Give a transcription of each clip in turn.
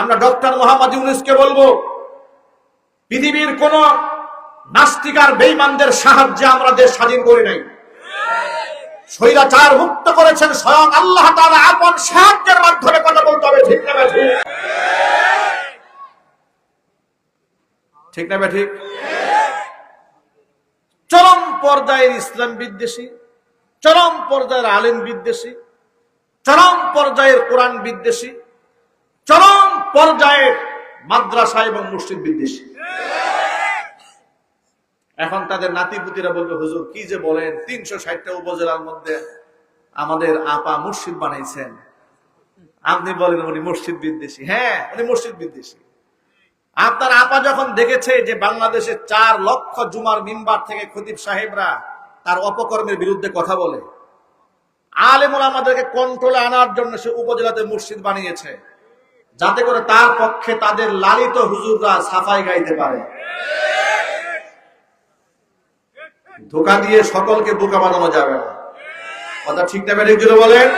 আমরা ডক্টর মোহাম্মদ ইউনুসকে বলব, পৃথিবীর কোন নাস্তিকার বেইমানদের সাহায্যে আমরা দেশ স্বাধীন করি নাই। স্বৈরাচার মুক্ত করেছেন স্বয়ং আল্লাহ তাআলা, আপন সাহায্যের মাধ্যমে কথা বলতে হবে, ঠিক না ঠিক ঠিক না ঠিক? চরম পর্যায়ের ইসলাম বিদ্বেষী, চরম পর্যায়ের আলেম বিদ্বেষী, চরম পর্যায়ের কোরআন বিদ্বেষী চরম পর্যায়ে মাদ্রাসা এবং মসজিদ বিদ্বেষী। এখন তাদের নাতিপুতিরা বলবে, হুজুর, কি যে বলেন? তিনশো ষাটটা উপজেলার মধ্যে আমাদের আপা মসজিদ বানাইছেন। আপনি বলেন, উনি মসজিদ বিদ্বেষী। হ্যাঁ উনি মসজিদ বিদ্বেষী। আপনার আপা যখন দেখেছে যে বাংলাদেশে চার লক্ষ জুমার মিম্বার থেকে খতিব সাহেবরা তার অপকর্মের বিরুদ্ধে কথা বলে, আলেমুল আমাদেরকে কন্ট্রোলে আনার জন্য সে উপজেলাতে মসজিদ বানিয়েছে। যাতে করে তার পক্ষে তাদের লালিত হুজুররা সাফাই গাইতে পারে। ধোকা দিয়ে সকলকে বোকা বানানো যাবে না। কথা ঠিক না বেঠিক জুড়ে বলেন?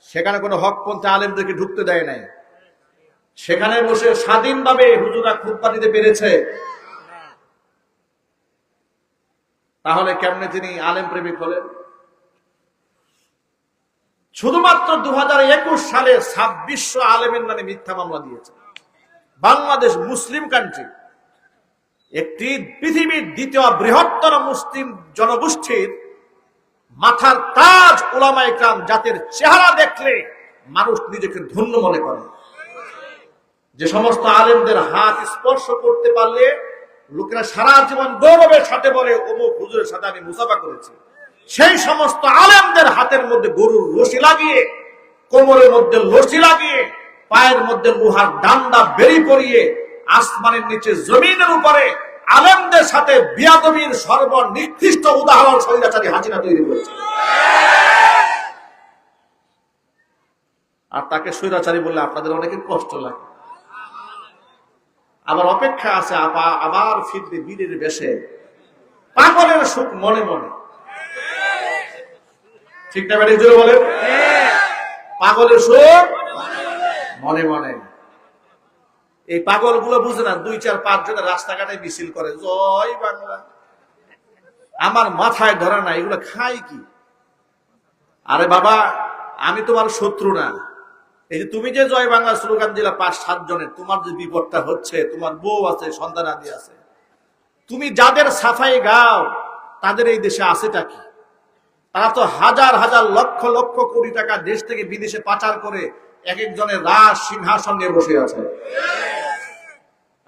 সেখানে কোনো হকপন্থী আলেমদেরকে ঢুকতে দেয় নাই। সেখানে বসে স্বাধীনভাবে হুজুরা খুব দিতে পেরেছে। তাহলে কেমনে তিনি আলেম প্রেমিক হলেন? শুধুমাত্র দু সালে ছাব্বিশশো আলেমের নামে মিথ্যা মামলা দিয়েছে। বাংলাদেশ মুসলিম কান্ট্রি, একটি পৃথিবীর দ্বিতীয় বৃহত্তর মুসলিম জনগোষ্ঠীর মাথার তাজ ওলামা ইকরাম জাতির চেহারা দেখলে মানুষ নিজেকে ধন্য মনে করে। যে সমস্ত আলেমদের হাত স্পর্শ করতে পারলে লোকেরা সারা জীবন গৌরবের সাথে বলে অমুক হুজুরের সাথে আমি মুসাফা করেছি। সেই সমস্ত আলেমদের হাতের মধ্যে গরুর রশি লাগিয়ে, কোমরের মধ্যে লসি লাগিয়ে, পায়ের মধ্যে লোহার ডান্ডা বেরি পরিয়ে, আসমানের নিচে জমিনের উপরে আলেমদের সাথে বিয়াদবির সর্বনিকৃষ্ট উদাহরণ স্বৈরাচারী হাসিনা তৈরি করেছে। আর তাকে স্বৈরাচারী বললে আপনাদের অনেকের কষ্ট লাগে। আবার অপেক্ষা আছে আবার ফিরবে বীরের বেশে। পাগলের সুখ মনে মনে। ঠিক না ম্যাডাম জোরে বলেন। পাগলের সুখ মনে মনে। এই পাগলগুলো বুঝে না, দুই চার পাঁচ জনের রাস্তাঘাটে মিছিল করে, জয় বাংলা। আমার মাথায় ধরা না এগুলো খাই কি? আরে বাবা, আমি তোমার শত্রু না। এই যে তুমি যে জয় বাংলা স্লোগান দিলা পাঁচ, সাত জনের, তোমার যে বিপদটা হচ্ছে, তোমার বউ আছে সন্তান আদি আছে, তুমি যাদের সাফাই গাও, তাদের এই দেশে আছেটা কি? তারা তো হাজার হাজার লক্ষ লক্ষ কোটি টাকা দেশ থেকে বিদেশে পাচার করে এক একজনের রাজ সিংহাসন নিয়ে বসে আছে।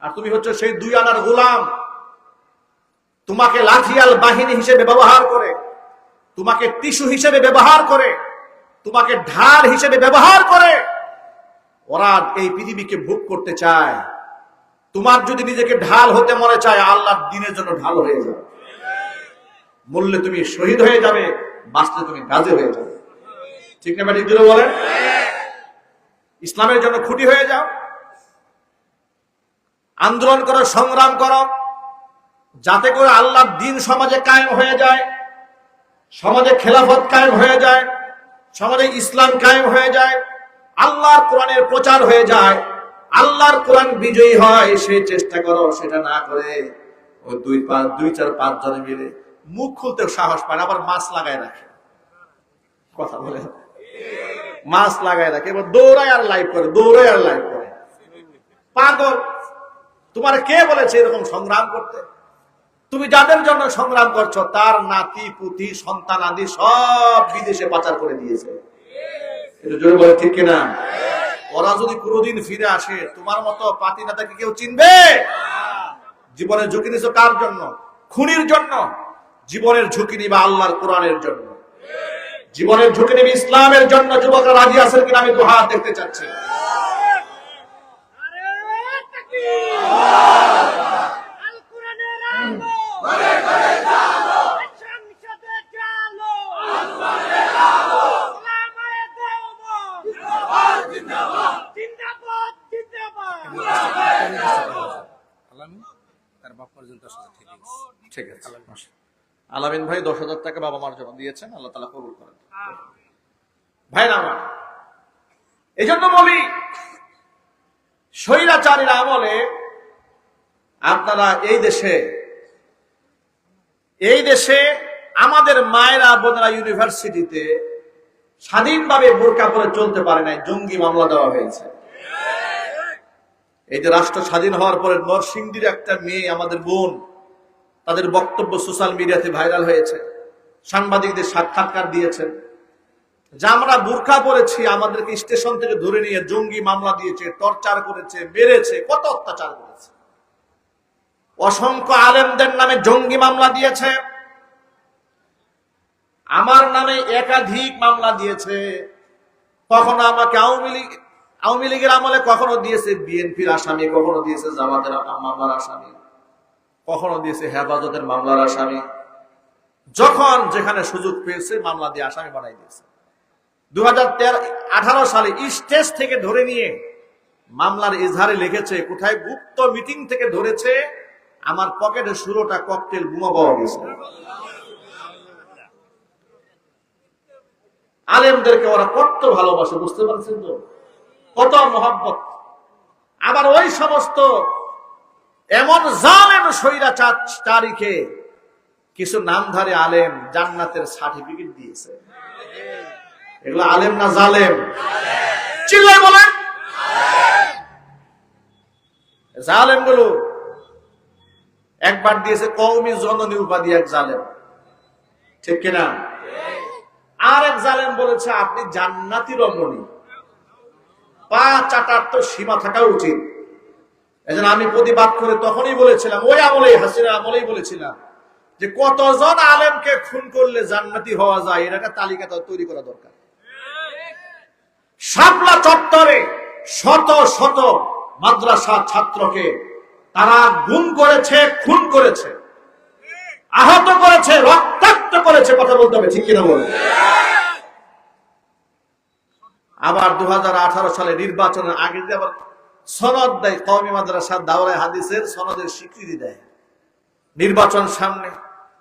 আর তুমি হচ্ছে সেই দুই আনার গোলাম। তোমাকে লাঠিয়াল বাহিনী হিসেবে ব্যবহার করে, তোমাকে টিস্যু হিসেবে ব্যবহার করে, তোমাকে ঢাল হিসেবে ব্যবহার করে, ওরা এই পৃথিবীকে ভোগ করতে চায়। তোমার যদি নিজেকে ঢাল হতে মনে চায়, আল্লাহর দিনের জন্য ঢাল হয়ে যাবে। মরলে তুমি শহীদ হয়ে যাবে। বাঁচলে তুমি গাজে হয়ে যাবে। ঠিক না জুড়ে বলেন? ইসলামের জন্য খুঁটি হয়ে যাও। আন্দোলন করো, সংগ্রাম করো। যাতে করে আল্লাহর দিন সমাজে কায়েম হয়ে যায়, সমাজে খেলাফত কায়েম হয়ে যায়, সমাজে ইসলাম কায়েম হয়ে যায়, আল্লাহর কোরআনের প্রচার হয়ে যায়, আল্লাহর কোরআন বিজয়ী হয় সেই চেষ্টা করো, সেটা না করে ওই দুই পাঁচ দুই চার পাঁচ জনে মিলে মুখ খুলতে সাহস পায় আবার মাছ লাগায় রাখে। কথা বলে মাছ লাগায় রাখে, এবার দৌড়ায় আর লাইভ করে, দৌড়ায় আর লাইভ করে। পাগল। তোমার কে বলেছে এরকম সংগ্রাম করতে? তুমি যাদের জন্য সংগ্রাম করছ, তার নাতি, পুতি, সন্তান আদি সব বিদেশে পাচার করে দিয়েছে। ঠিক কিনা? ওরা যদি কোনোদিন ফিরে আসে, তোমার মতো পাতি নেতাকে কেউ চিনবে? জীবনে ঝুঁকি নিছো কার জন্য? খুনির জন্য? জীবনের ঝুঁকি নিবে আল্লাহর কোরআনের জন্য। জীবনের ঝুঁকি নিবে ইসলামের জন্য যুবকরা রাজি আছেন কিনা আমি দুহাত দেখতে চাচ্ছি। তার বাপ পর্যন্ত ঠিক আছে। আলামিন ভাই দশ হাজার টাকা বাবা মার জন্য দিয়েছেন আল্লাহ তালা কবুল করেন। ভাই আমার এই জন্য বলি স্বৈরাচারীর আমলে আপনারা এই দেশে এই দেশে আমাদের মায়েরা বোনেরা ইউনিভার্সিটিতে স্বাধীনভাবে বোরকা পরে চলতে পারে নাই জঙ্গি মামলা দেওয়া হয়েছে। এই যে রাষ্ট্র স্বাধীন হওয়ার পরে নরসিংদীর একটা মেয়ে আমাদের বোন তাদের বক্তব্য সোশ্যাল মিডিয়াতে ভাইরাল হয়েছে। সাংবাদিকদের সাক্ষাৎকার দিয়েছেন। যা আমরা বোরকা পরেছি আমাদেরকে স্টেশন থেকে ধরে নিয়ে জঙ্গি মামলা দিয়েছে, টর্চার করেছে, মেরেছে, কত অত্যাচার করেছে। অসংখ্য আলেমদের নামে জঙ্গি মামলা দিয়েছে। আমার নামে একাধিক মামলা দিয়েছে। কখনো আমাকে আওয়ামী লীগ, আওয়ামী লীগের আমলে কখনো দিয়েছে বিএনপির আসামি, কখনো দিয়েছে জামাতের মামলার আসামি। কখনো দিয়েছে হেফাজতের মামলার আসামি। যখন যেখানে সুযোগ পেয়েছে মামলা দিয়ে আসামি বানাই দিয়েছে। দু সালে স্টেজ থেকে ধরে নিয়ে মামলার ইজহারে লিখেছে, কোথায় গুপ্ত মিটিং থেকে ধরেছে, আমার পকেটে ষোলোটা ককটেল বোমা পাওয়া গেছে। আলেমদেরকে ওরা কত ভালোবাসে, বুঝতে পারছেন তো? কত মহাব্বত। আবার ওই সমস্ত এমন জালেম সৈরাচার তারিখে কিছু নামধারী আলেম জান্নাতের সার্টিফিকেট দিয়েছে। এগুলো আলেম না জালেম? চিল্লাই বলেন। জালেমগুলো একবার দিয়েছে কৌমি জননী উপাধি এক জালেম। ঠিক কিনা? আর এক জালেম বলেছে, আপনি জান্নাতি রমণী। পা চাটার তো সীমা থাকা উচিত। এই আমি প্রতিবাদ করে তখনই বলেছিলাম, ওই আমলেই হাসিনা আমলেই বলেছিলাম যে কতজন আলেমকে খুন করলে জান্নাতি হওয়া যায়, এর একটা তালিকা তৈরি করা দরকার। শাপলা চত্বরে শত শত মাদ্রাসা ছাত্রকে তারা গুম করেছে, খুন করেছে, আহত করেছে, রক্তাক্ত করেছে, কথা বলতে হবে, ঠিক কিনা বলুন? আবার দু হাজার আঠারো সালে নির্বাচনের আগে আবার সনদ দেয়, কওমি মাদ্রাসা দাওরায় হাদিসের সনদের স্বীকৃতি দেয়। নির্বাচন সামনে,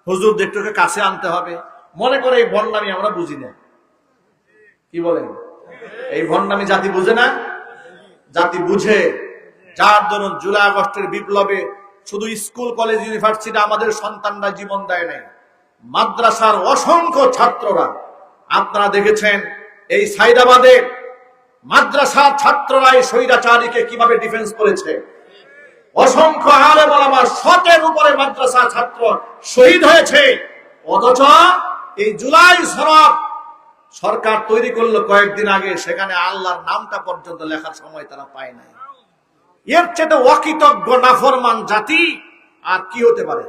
হুজুর একটুকে কাছে আনতে হবে। মনে করে এই বন্যামি আমরা বুঝি না। কি বলেন? এই ভণ্ডামি জাতি বুঝে না? জাতি বুঝে। যার ধরুন জুলাই আগস্টের বিপ্লবে শুধু স্কুল, কলেজ, ইউনিভার্সিটি আমাদের সন্তানরা জীবন দেয় নাই। মাদ্রাসার অসংখ্য ছাত্ররা, আপনারা দেখেছেন, এই সাইদাবাদে মাদ্রাসার ছাত্ররা এই স্বৈরাচারীকে কীভাবে ডিফেন্স করেছে? অসংখ্য আলে বলামা শতের উপরে মাদ্রাসা ছাত্র শহীদ হয়েছে। অথচ এই জুলাই সনদ সরকার তৈরি করল কয়েকদিন আগে, সেখানে আল্লাহর নামটা পর্যন্ত লেখার সময় তারা পায় নাই। এর চেয়ে অকৃতজ্ঞ নাফরমান জাতি আর কি হতে পারে?